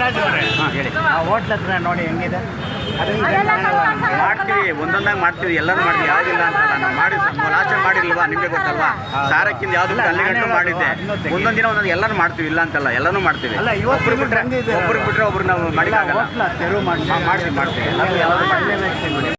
ನಾಗರಾಜ್ ಅವರೇ ಹಾಂ ಹೇಳಿ. ಆ ಹೋಟ್ಲ್ ಹತ್ರ ನೋಡಿ ಹೆಂಗಿದೆ? ಮಾಡ್ತೀವಿ ಒಂದೊಂದಾಗಿ ಮಾಡ್ತೀವಿ ಎಲ್ಲರೂ ಮಾಡ್ತೀವಿ. ಯಾವ್ದಿಲ್ಲ ಅಂತಲ್ಲ ನಾವು ಮಾಡಿ ಲಾಸ್ಟ್ ಮಾಡಿಲ್ವಾ ನಿಮ್ಗೆ ಗೊತ್ತಲ್ವಾ? ಸಾರಕ್ಕಿಂತ ಯಾವ್ದು ಅಲ್ಲ, ಗಂಟು ನಾನೇ ಮಾಡಿದ್ದೆ. ಒಂದೊಂದ್ ಒಂದೊಂದು ದಿನ ಒಂದೊಂದು ಎಲ್ಲರೂ ಮಾಡ್ತೀವಿ ಇಲ್ಲ ಅಂತಲ್ಲ ಎಲ್ಲಾನು ಮಾಡ್ತೀವಿ. ಅಲ್ಲ, ಇವತ್ತು ಒಬ್ರು ಬಿಟ್ರೆ ಒಬ್ರು ಬಿಟ್ರೆ ಒಬ್ರು ನಾವು ಮಾಡಿದಾಗ ಹೋಟ್ಲ ತೆರವು ಮಾಡಿ ಮಾಡ್ತೀವಿ, ಮಾಡ್ತೀವಿ. ಅದು ಒಳ್ಳೆ ವ್ಯಕ್ತಿ ನೋಡಿ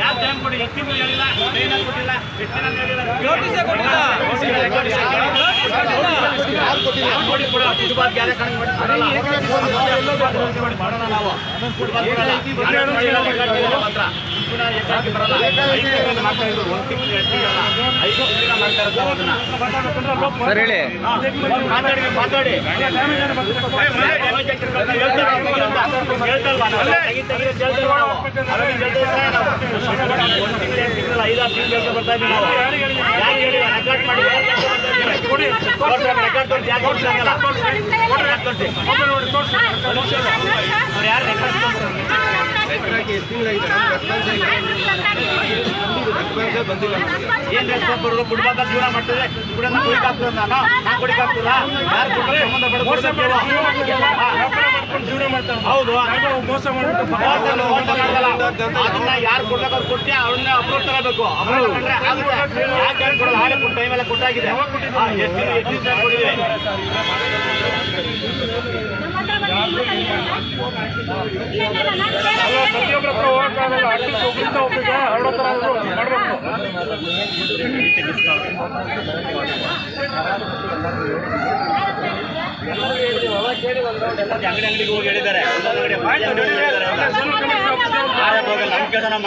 ಯಾವ ಟೈಮ್ ಕೊಡಿ ಎಷ್ಟು ತಿಂಗಳು ಹೇಳಿಲ್ಲ ಟ್ರೈನಲ್ಲಿ ಕೊಟ್ಟಿಲ್ಲ ಎಷ್ಟು ದಿನ ಹೇಳಿಲ್ಲ ಯಾರು ನೋಡಿ ಕೊಡು, ಫುಟ್ಬಾಲ್ ಗ್ಯಾಲೆ ಕಣಕ್ ಮಾಡಿ ಕೊಡಲ್ಲ. ಮಾಡೋಣ ನಾವು. ಫುಟ್ಬಾಲ್ ಕೊಡಲ್ಲ. ಹನ್ನೆರಡು ಮಾಡಿಲ್ಲ, ಲೆಕ್ಕ ಮಾತ್ರ. ಪುನಃ ಏಕಾಕಿ ಬರಲ್ಲ. ಐದು ತಿಂಗಳಿಂದ ಮಾಡ್ತಾ ಇದ್ರು. ಒಂದು ತಿಂಗಳು ಎರಡು ತಿಂಗಳಲ್ಲ. ಐದು ತಿಂಗಳಿಂದ ಮಾಡ್ತಾ ಇರೋದು ನಾವು ಅದನ್ನ. ಸರ್ ಹೇಳಿ ಮಾತಾಡಿ ಮಾತಾಡಿ ಐದಾರು ತಿಂಗಳು ಬರ್ತಾ ಇದ್ದೀವಿ ನಾವು ಯಾಕೆ ಹೇಳಿ ರೆಕಾರ್ಡ್ ಮಾಡಿ ರೆಕಾರ್ಡ್ ತೋರಿಸಿ ಯಾಕೆ ತೋರಿಸಲ್ಲ ಬಂದಿಲ್ಲ. ಏನ್ ರೆಸ್ಪಾನ್ಸ್ ಬರೋದು ಕುಡ್ಬಾಕ ಜೀವನ ಮಾಡ್ತದೆ ಕುಡಿಯೋದ ಕುಡಿಕ್ ಆಗ್ತದೆ ನಾನು ನಾನು ಯಾರು ಕೊಟ್ಟರೆ ಸಂಬಂಧ ಮಾಡ್ತಾರೆ ಹೌದು ಮೋಸ ಅದನ್ನ ಯಾರು ಕೊಡ್ಬೇಕು? ಕೊಟ್ಟೆ ಅವನ್ನ ಅವ್ರನ್ನ ತರಬೇಕು ತಗೊಂಡ್ರೆ ಆಗುತ್ತೆ. ಯಾಕೆ ಯಾರು ಕೊಡಲ್ಲ ಹಾಳೆ ಕೊಟ್ಟು ಟೈಮ್ ಎಲ್ಲ ಕೊಟ್ಟಾಗಿದೆ. ಎಷ್ಟು ಎಷ್ಟು ದಿವಸ ಕೊಟ್ಟಿದ್ದೀವಿ ಪ್ರತಿಯೊಬ್ಬರ ಹತ್ರ ಹೋಗಕ್ಕಾಗಲ್ಲ ಅಟ್ಲೀಸ್ಟ್ ಒಬ್ಬರಿಂದ ಒಬ್ಬರಿಗೆ ಹರಡೋ ಥರ ಆದ್ರೂ ಮಾಡಬೇಕು. ಅಂಗಡಿ ಅಂಗಡಿಗೆ ಹೋಗಿ ಹೇಳಿದ್ದಾರೆ ಮಾಡ್ತೀವಿ ಅಂಗಡಿ ಹೇಳಿದ್ದಾರೆ ಮಾಡ್ತೀವಿ. ಹೋಗಲ್ಲ ನಮ್ಮ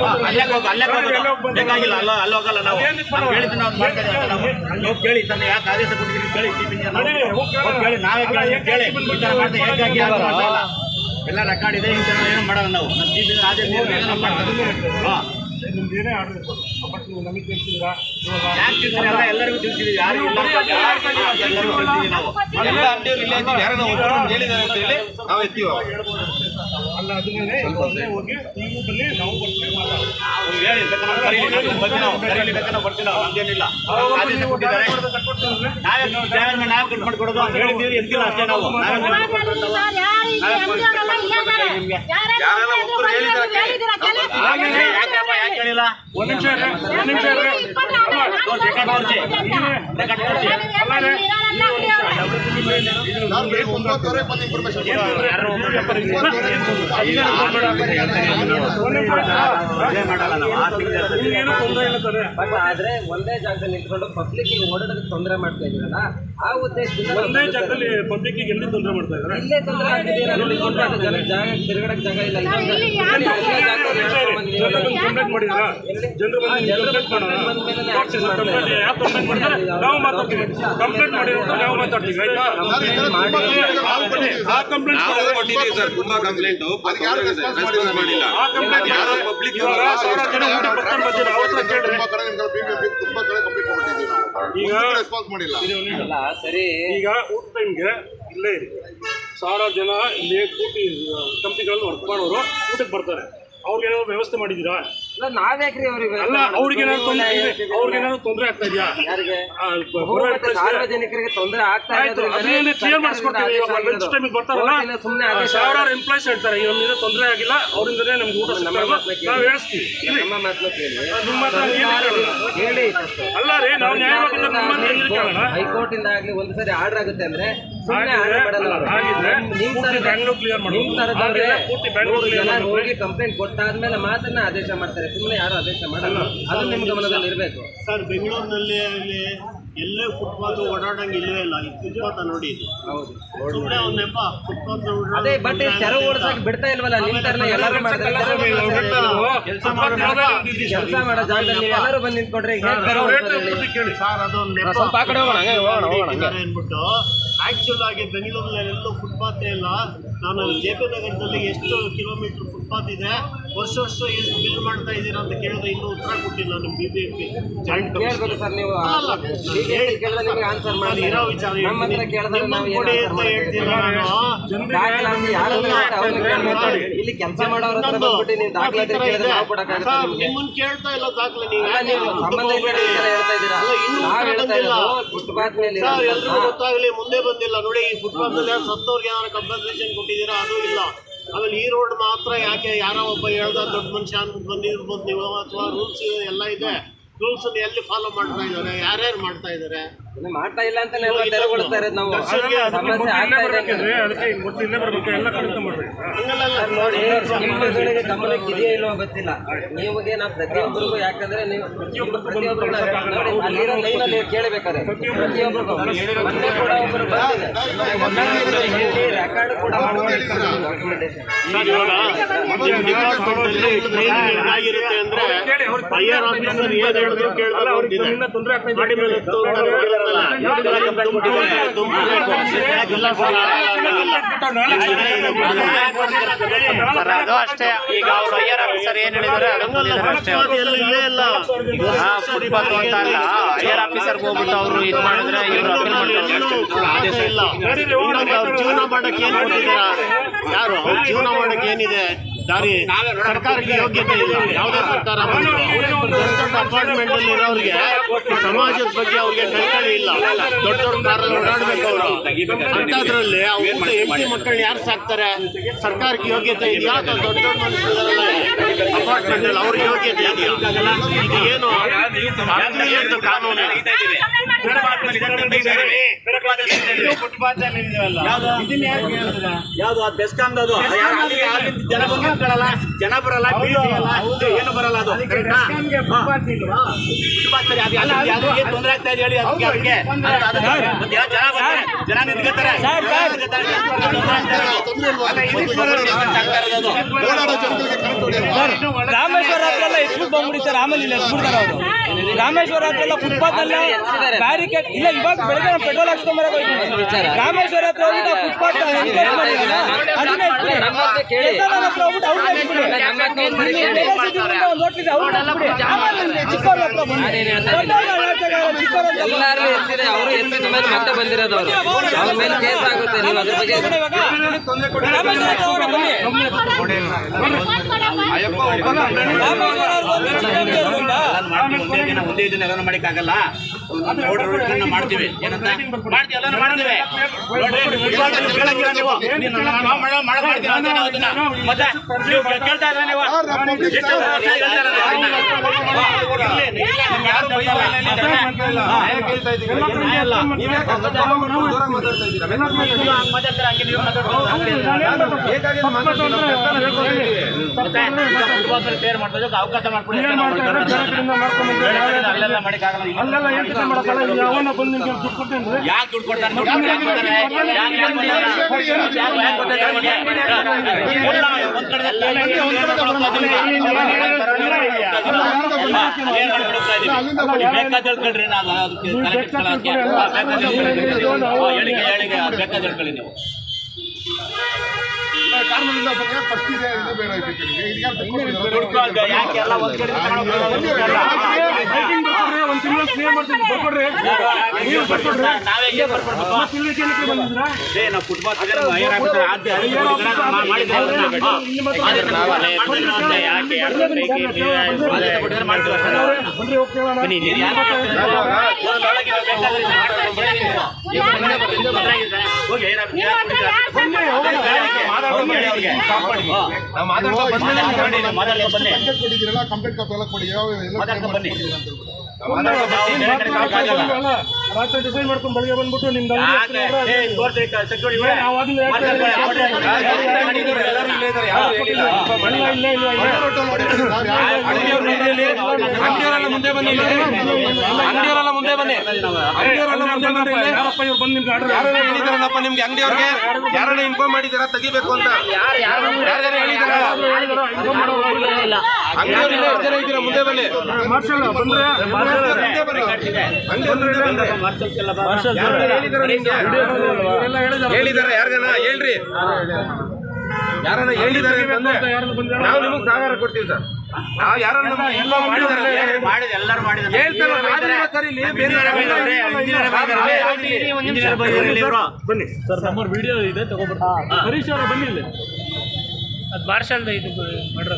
ಹಾ, ಅಲ್ಲಿ ಹೋಗಲ್ಲ ನಾವು. ಮಾಡ್ತೀವಿ ನಾವು ಏನ್ ಮಾಡ್ತೀರಿ ನಾವೇ ಡಾಕ್ಟರ್ ಮಾಡಿಕ್ಕಾಗಲ್ಲ ತೆಗೀರಿ ಇದನ್ನ ಕೇಳಿ ತೆಗಿಬೇಕು ಕೇಳಿ ಕೇಳಿ. ನಾವು ನಾವು ಮಾಡಿಕ್ಕಾಗಲ್ಲ ಮಾಡಿ ಎಲ್ಲ ರೆಕಾರ್ಡ್ ಇದೆ ನಾವು. ಮಾಡ್ತೀವಿ. ಅಷ್ಟೇ ನಾವು ಆದೇಶ ಆದೇಶ ಕೊಡಿ. ಆದೇಶ ಇದೆ ನಾವು ಮಾಡ್ತೀವಿ ಹಾ, ಕೊಡಿ ತೋರ್ಸಪ್ಪ ಆದೇಶ ತೋರ್ಸಪ್ಪ ಹಾ, ಅಲ್ಲೇ ಹೋಗು ಅಲ್ಲೇ ಹೋಗು ನಾವು ನಾವು ಹೇಳಿದ್ದು ನಾವು ಮಾಡ್ತಾ ಇದ್ದೀವಿ ನಾವು. ನೀವು ಕೇಳಿ ತಂದೆ ಯಾಕೆ ನಿಮಿಷ ಯಾರು ಮಾಡಲ್ಲ ನಾವು ಎಲ್ಲ ಇಲ್ಲ ಇಲ್ಲೇ ಹೇಳಿಲ್ಲ ಒಂದ್ ನಿಮಿಷ ಇರ್ರಿ ಒಂದ್ ನಿಮಿಷ ಇರ್ರಿ ರೆಕಾರ್ಡ್ ತೋರಿಸಿ ರೆಕಾರ್ಡ್ ತೋರಿಸಿ ಯಾರು ನಾವು ಆ ಇಲ್ಲ ಬಟ್ ಆದ್ರೆ ಒಂದೇ ಜಾಗದಲ್ಲಿ ನಿಂತ್ಕೊಂಡು ಪಬ್ಲಿಕ್ ಓಡಾಡೋದಕ್ಕೆ ತೊಂದರೆ ಮಾಡ್ತಾ ಇದ್ದೀರಲ್ಲ ಆ ಉದ್ದೇಶದಿಂದ ಒಂದೇ ಜಾಗದಲ್ಲಿ ಪಬ್ಲಿಕ್ಕಿಗೆ ಎಲ್ಲಿ ತೊಂದರೆ ಮಾಡ್ತಾ ಇದ್ದಾರೆ ಇಲ್ಲೇ ತೊಂದರೆ ಆಗ್ತಿದ್ದೀರಾ ಜಾಗ ತಿರುಗಡಕ್ ಜಾಗ ಇಲ್ಲ ಇನ್ನೊಂದು ಸರ್ ಕಂಪ್ಲೇಂಟ್ ಮಾಡಿದ್ರೆ ನಾವು ಮಾತಾಡ್ತೀವಿ. ಕಂಪ್ಲೇಂಟ್ ಮಾಡಿರೋದು ನಾವು ಮಾತಾಡ್ತೀವಿ ಆಯ್ತಾ? ಆ ಕಂಪ್ಲೇಂಟ್ ನಾವು ಕೊಟ್ಟಿದ್ದೀವಿ ಸರ್ ತುಂಬಾ ಕಂಪ್ಲೇಂಟ್ ರೆಸ್ಪಾನ್ಸ್ ಮಾಡಿಲ್ಲ. ಆ ಕಂಪ್ಲೇಂಟ್ ಯಾರೋ ಪಬ್ಲಿಕ್ ಜನ ಊಟ ಬರ್ತಾರೆ ಬರ್ತಾರೆ ಅವ್ರ ಹತ್ರ ಕೇಳ್ರಿ. ತುಂಬಾ ಕಡೆ ತುಂಬಾ ಕಡೆ ಕಂಪ್ಲೀಟ್ ಮಾಡಿದ್ದೀವಿ ಈಗ ರೆಸ್ಪಾನ್ಸ್ ಮಾಡಿಲ್ಲ. ಸರಿ. ಈಗ ಊಟ ಟೈಮ್ಗೆ ಇಲ್ಲೇ ಇರಿ. ಸಾವಿರಾರು ಜನ ಇಲ್ಲಿ ಕೂಟಿ ಕಂಪ್ನಿಗಳಲ್ಲಿ ವರ್ಕ್ ಮಾಡೋರು ಊಟಕ್ಕೆ ಬರ್ತಾರೆ. ಅವ್ರಿಗೆ ಏನಾದ್ರು ವ್ಯವಸ್ಥೆ ಮಾಡಿದ್ದೀರಾ? ನಾವ್ಯಾಕ್ರಿ ಅವ್ರಿಗೆ ಅಲ್ಲ ಅವ್ರಿಗೆ ಏನಾದ್ರು ತೊಂದ್ರೆ ಅವ್ರಿಗೆ ಏನಾದ್ರು ತೊಂದರೆ ಆಗ್ತಾ ಇದೆಯಾ? ಯಾರಿಗೆ? ಸಾರ್ವಜನಿಕರಿಗೆ ತೊಂದರೆ ಆಗ್ತಾ ಆಯ್ತು ಅದನ್ನೇ ಕ್ಲಿಯರ್ ಮಾಡಿಸ್ಕೊಡ್ತೀವಿ. ಇವಾಗ ಲಂಚ್ ಟೈಮಿಗೆ ಬರ್ತಾರಲ್ಲ? ಸುಮ್ಮನೆ ಸಾವಿರಾರು ಎಂಪ್ಲಾಯ್ಸ್ ಹೇಳ್ತಾರೆ ಈಗ ನಮ್ಮಿಂದ ತೊಂದರೆ ಆಗಿಲ್ಲ ಅವರಿಂದನೇ ನಮ್ಗೆ ಊಟ ಸಿಗ್ತಾ ನಾವು ಹೇಳಿಸ್ತೀವಿ ನಮ್ಮ ಮಾತನ್ನ ಕೇಳಿ. ನಿಮ್ಮ ಹತ್ರ ಏನು ಕೇಳಲ್ಲ. ಹೇಳಿ ಅಲ್ಲ ರೀ ನಾವು ನಿಮ್ಮ ಹೈಕೋರ್ಟ್ ಇಂದ ಆಗ್ಲಿ ಒಂದ್ಸರಿ ಆರ್ಡರ್ ಆಗುತ್ತೆ ಅಂದ್ರೆ ಹೋಗಿ ಕಂಪ್ಲೇಂಟ್ ಕೊಟ್ಟಾದ್ಮೇಲೆ ಮಾತನ್ನ ಆದೇಶ ಮಾಡ್ತಾರೆ. ಸುಮ್ಮನೆ ಯಾರು ಆದೇಶ ಮಾಡಲ್ಲ. ಅದು ನಿಮ್ ಗಮನದಲ್ಲಿ ಇರಬೇಕು ಸರ್ ಬೆಂಗಳೂರಿನಲ್ಲಿ ಎಲ್ಲೇ ಫುಟ್ಪಾತ್ ಓಡಾಡಂಗೆ ಇಲ್ಲೇ ಇಲ್ಲ. ಈ ಫುಟ್ಪಾತ್ ನೋಡಿ ಇದು. ಸುಮ್ಮನೆ ಫುಟ್ಪಾತ್ ಅದೇ ಬಟ್ ಓಡಿಸಕ್ ಬಿಡ್ತಾ ಇಲ್ವಲ್ಲ? ಎಲ್ಲರೂ ಕೆಲಸ ಕೆಲಸ ಮಾಡೋ ಜಾಗದಲ್ಲಿ ಬಂದು ನಿಂತ್ಕೊಂಡ್ರೆ ಸರ್ ಮಾಡಿದ್ದಾರೆ ಅಂದ್ಬಿಟ್ಟು ಆಕ್ಚುಲ್ ಆಗಿ ಬೆಂಗಳೂರಿನಲ್ಲಿ ಎಲ್ಲೂ ಫುಟ್ಪಾತ್ ಇಲ್ಲ. ನಾನು ಜೆ ಪಿ ನಗರದಲ್ಲಿ ಎಷ್ಟು ಕಿಲೋಮೀಟರ್ ಫುಟ್ಪಾತ್ ಇದೆ ವರ್ಷ ವರ್ಷ ಎಷ್ಟು ಬಿಲ್ ಮಾಡ್ತಾ ಇದ್ದೀರಾ ಅಂತ ಕೇಳಿದ್ರೆ ಇನ್ನೂ ಉತ್ತರ ಕೊಟ್ಟಿಲ್ಲ ನಿಮ್ B B M P joint sir ನೀವು. ಆನ್ಸರ್ ಮಾಡಿ ಇರೋ ವಿಚಾರ ನಮ್ಮ ಕೊಡಿ ಅಂತ ನಾನು. ಇಲ್ಲಿ ಕೆಲಸ ಮಾಡೋರ ಹತ್ರ ಬಂದ್ಬಿಟ್ಟು ನೀವು ದಾಖಲಾತಿ ಕೇಳಿದ್ರೆ ನಾವು ಕೊಡಕ್ಕಾಗತ್ತೆ ನಿಮ್ಗೆ. ನಿಮ್ಮನ್ನ ಕೇಳ್ತಾ ಇಲ್ಲ ದಾಖಲೆ. ನೀವು ಸಂಬಂಧ ಇಲ್ಲ ಈ ಹೇಳ್ತಾ ಇದ್ದೀರಾ? ಅಲ್ಲ, ಹೇಳ್ತಾ ಬಂದಿಲ್ಲ. ಇರೋದು ಫುಟ್ಪಾತ್ ಮೇಲೆ ಸರ್ ಇರೋದು. ಎಲ್ರಿಗೂ ಗೊತ್ತಾಗಲಿ ಮುಂದೆ ಬಂದಿಲ್ಲ. ನೋಡಿ ಈ ಫುಟ್ಬಾಲ್ ಸತ್ತವ್ರಿಗೆ ಏನಾದ್ರು ಕಂಪನ್ಸೇಷನ್ ಕೊಟ್ಟಿದ್ದೀರಾ? ಅದು ಇಲ್ಲ. ಆಮೇಲೆ ಈ ರೋಡ್ ಮಾತ್ರ ಯಾಕೆ ಯಾರೋ ಒಬ್ಬ ಹೇಳ್ದ, ದೊಡ್ಡ ಮನುಷ್ಯ ಬಂದಿರ್ಬೋದು ನೀವು. ಅಥವಾ ರೂಲ್ಸ್ ಎಲ್ಲ ಇದೆ. ರೂಲ್ಸ್ ಎಲ್ಲಿ ಫಾಲೋ ಮಾಡ್ತಾ ಇದ್ದಾರೆ? ಯಾರ್ಯಾರು ಮಾಡ್ತಾ ಇದ್ದಾರೆ? ಮಾಡ್ತಾ ಇಲ್ಲ ಅಂತ ತೆರವುಗೊಳಿಸ್ತಾ ಇರೋದು ನಾವು. ಸಮಸ್ಯೆ ಆಗ್ತಾ ಇದೆ ನೋಡಿ ನಿಮ್ಮಗಳಿಗೆ ಗಮನಕ್ಕೆ ಇದೆಯೋ ಇಲ್ವೋ ಗೊತ್ತಿಲ್ಲ. ನೀವಿಗೆ ನಾವು ಪ್ರತಿಯೊಬ್ಬರಿಗೂ ಯಾಕಂದ್ರೆ ನೀವು ಪ್ರತಿಯೊಬ್ಬರು ನೋಡಿ ಅಲ್ಲಿರೋ ಲೈನಲ್ಲಿ ಕೇಳಬೇಕಾದ್ರೆ. ಪ್ರತಿಯೊಬ್ಬರಿಗೂ ಮೊನ್ನೆ ಕೂಡ ಒಬ್ಬರು ಬಂದಿದೆ ರೆಕಾರ್ಡ್ ಕೂಡ ಡಾಕ್ಯುಮೆಂಟೇಶನ್ ಸರ್ ಇವಾಗ ನಿಮ್ಮ ಡಿಪಾರ್ಟ್ಮೆಂಟಲ್ಲಿ ಟ್ರೈನಿಂಗ್ ಏನಾಗಿರುತ್ತೆ ಅಂದ್ರೆ ಹೈಯರ್ ಆಫೀಸರ್ ಏನ್ ಹೇಳಿದ್ರು ಕೇಳಲ್ಲ ಹೊರಟಿದೆ ತೊಂದರೆ ಆಗ್ತಾ ಇದೆ. ಮೇಲೆ. ಅದು ಅಷ್ಟೇ ಈಗ ಅವ್ರು ಆಫೀಸರ್ ಏನ್ ಹೇಳಿದಾರೆ ಅಷ್ಟೇ ಫುಟ್ಪಾತ್ ಅಂತ ಅಲ್ಲ ಆಫೀಸರ್ ಹೋಗ್ಬಿಟ್ಟು ಅವರು ಇದು ಮಾಡಿದ್ರೆ ಇವ್ರು ಅಪೀಲ್ ಮಾಡ್ತಾರೆ ಆದೇಶ ಇಲ್ಲ ಇನ್ನೊಂದು ಅವ್ರ ಜೀವನ ಮಾಡಕ್ಕೆ ಏನ್ ಕೊಟ್ಟಿದ್ದೀರಾ ಯಾರು ಅವ್ರ ಜೀವನ ಮಾಡಕ್ಕೆ ಏನಿದೆ ದಾರಿ ಸರ್ಕಾರಕ್ಕೆ ಯೋಗ್ಯತೆ ಇಲ್ಲ. ಯಾವುದೇ ಸರ್ಕಾರ ಅಪಾರ್ಟ್ಮೆಂಟ್ ಅಲ್ಲಿ ಇರೋರಿಗೆ ಸಮಾಜದ ಬಗ್ಗೆ ಅವ್ರಿಗೆ ಕೈಕಳಿ ಇಲ್ಲ. ದೊಡ್ಡ ದೊಡ್ಡ ಕಾರಲ್ಲಿ ಓಡಾಡ್ಬೇಕು ಅವರು. ಅಂತದ್ರಲ್ಲಿ ಎಂ ಹೆಂಡತಿ ಮಕ್ಕಳನ್ನ ಯಾರು ಸಾಕ್ತಾರೆ? ಸರ್ಕಾರಕ್ಕೆ ಯೋಗ್ಯತೆ ಇದೆಯಾ ಅಥವಾ ದೊಡ್ಡ ದೊಡ್ಡ ಮನುಷ್ಯರಲ್ಲ ಅಪಾರ್ಟ್ಮೆಂಟ್ ಅಲ್ಲಿ ಅವ್ರಿಗೆ ಯೋಗ್ಯತೆ ಇದೆಯಾ? ಇದು ಏನು? ಕಾನೂನು? ಯಾವ್ದು? ಆ ಬೆಸ್ಕಂದ ಜನ ಬರಲ್ಲ ಜನ ಬರಲ್ಲ ಬರಲ್ಲ ಅದು. ಸರಿ ತೊಂದರೆ ಆಗ್ತಾ ಇದೆ ಹೇಳಿ ಅದಕ್ಕೆ ಜನ ನಿಂತ್ಕೊತಾರೆ ರಾಮೇಶ್ವರ ಹತ್ರ ಎಲ್ಲ ಎತ್ಬಿಟ್ಟು ಬಂದ್ಬಿಡ್ತಾರೆ ಆಮೇಲೆ ಇಲ್ಲಿ ಎತ್ಬಿಡ್ತಾರೆ ಅವರು. ರಾಮೇಶ್ವರ ಹತ್ರ ಎಲ್ಲ ಫುಟ್ಪಾತ್ ಅಲ್ಲ ಬ್ಯಾರಿಕೇಡ್ ಇಲ್ಲ ಇವಾಗ ಬೆಳಗ್ಗೆ ನಾವು ಪೆಟ್ರೋಲ್ ಹಾಕ್ಸ್ಕೊಂಬರಕ್ ಹೋಗ್ತೀವಿ ರಾಮೇಶ್ವರ ಹತ್ರ ಹೋಗ್ಬಿಟ್ಟು ಫುಟ್ಪಾತ್ ಅದನ್ನ ಹತ್ರ ಹೋಗ್ಬಿಟ್ಟು ಅವ್ರನ್ನ ಎಲ್ಲಾರು ಎತ್ತಿದೆ ಅವರು ಮತ್ತೆ ಬಂದಿರೋದು ಅವರು. ಅವ್ರ ಮೇಲೆ ಕೇಸ್ ಆಗುತ್ತೆ ನೀವು ಅದ್ರ ಬಗ್ಗೆ ಅವ್ರು ಒಂದು ದಿನ ಒಂದೇ ದಿನ ಎಲ್ಲ ಮಾಡಕ್ಕಾಗಲ್ಲ. ರೋಡ್ ರೋಡ್ ಮಾಡ್ತೀವಿ ಏನಂತ ಮಾಡ್ತೀವಿ ಎಲ್ಲ ಮತ್ತೆ ನೀವು ಕೇಳ್ತಾ ಇಲ್ಲ, ಏನು. ನೀವು ಮಾತಾಡ್ತೀರ, ಹಂಗೆ ನೀವು ಫುಟ್ಬಾಲ್ ಅವಕಾಶ ಮಾಡ್ಕೊಡಿ ಮಾಡ್ಕೊಂಡು ಅಲ್ಲೆಲ್ಲ ಮಾಡಕ್ಕಾಗಲ್ಲ ಯಾಕೆ ದುಡ್ಡು ಕೊಡ್ತಾರೆ ಹೇಳ್ಕೊಳ್ರಿ ನಾನು ಅದಕ್ಕೆ ಹೇಳಿಕೆ ಹೇಳಿಕೆ ಬೇಕಾದ್ ಹೇಳ್ಕೊಳ್ಳಿ ನೀವು ಕಾರಣದಿಂದ ಫಸ್ಟ್ ಇದೆ ಇದು ಬೇರೆ ಐತೆ ನಿಮಗೆ ಈಗ ಯಾಕೆ ಎಲ್ಲ ಒಂದ್ ಕಡೆ ಬರ್ಕೊಡ್ರಿ ಒಂದು ತಿಂಗಳು ಕ್ಲಿಯರ್ ಮಾಡ್ತೀನಿ ಬರ್ಕೊಡ್ರಿ ನೀವು ಬರ್ಕೊಡ್ರಿ? ಮತ್ತೆ ಇಲ್ಲಿ ಏನಕ್ಕೆ ಬಂದಿದ್ರಾ. ಬನ್ರಿ ಹೋಗಿ ಕೇಳೋಣ ಬನ್ನಿ ಮಾತಾಡ್ತಾ. ಕಂಪ್ಲೇಂಟ್ ಕೊಡಿ ಯಾವ ಎಲ್ಲ ರಾತ್ರಿ ಡಿಸೈಡ್ ಮಾಡ್ಕೊಂಡು ಬೆಳಗ್ಗೆ ಬಂದ್ಬಿಟ್ಟು ನಿಮ್ದು ಮುಂದೆ ಬನ್ನಿ. ಅಂಗಡಿಯವರೆಲ್ಲ ಮುಂದೆ ಬನ್ನಿ ಅಂಗಡಿಯವರೆಲ್ಲ ಮುಂದೆ ಬನ್ನಿ ಇವ್ರು ಬಂದು ನಿಮ್ಗೆ ಆರ್ಡರ್ ಯಾರು ಹೇಳಿದಾರಲ್ಲಪ್ಪ ನಿಮ್ಗೆ ಅಂಗಡಿಯವ್ರಿಗೆ ಯಾರನ್ನ ಇನ್ಫಾರ್ಮ್ ಮಾಡಿದಾರ ತೆಗಿಬೇಕು ಅಂತ ಯಾರ್ಯಾರು ಹೇಳಿದಾರ ಅಂಗಡಿಯವ್ರು ಇದ್ದೀರಾ ಮುಂದೆ ಬನ್ನಿ ಮಾರ್ಷಲ್ ಬಂದ್ರೆ ಮುಂದೆ ಬನ್ನಿ ಯಾರು ಹೇಳಿದಾರ ಯಾರಿಗಾನ ಹೇಳ್ರಿ. ಯಾರನ್ನ ಹೇಳಿದಾರೆ ಅಂತಂದ್ರೆ ನಾವು ನಿಮಗೆ ಸಹಕಾರ ಕೊಡ್ತೀವಿ ಸರ್. ನಾವು ಯಾರನ್ನ ಎಲ್ಲರೂ ಮಾಡಿದ್ದಾರೆ. ಹೇಳ್ತಾರೆ ಸರ್. ಇಲ್ಲಿ ಬನ್ನಿ. ಸರ್ ನಮ್ಮ ವಿಡಿಯೋ ಇದೆ ತಗೊಬರ್ತೀನಿ. ಹರೀಶ್ ಅವರ ಬನ್ನಿ ಇಲ್ಲಿ. ಅದು ಮಾರ್ಷಲ್ ಇದು ಮಾಡ್ರೆ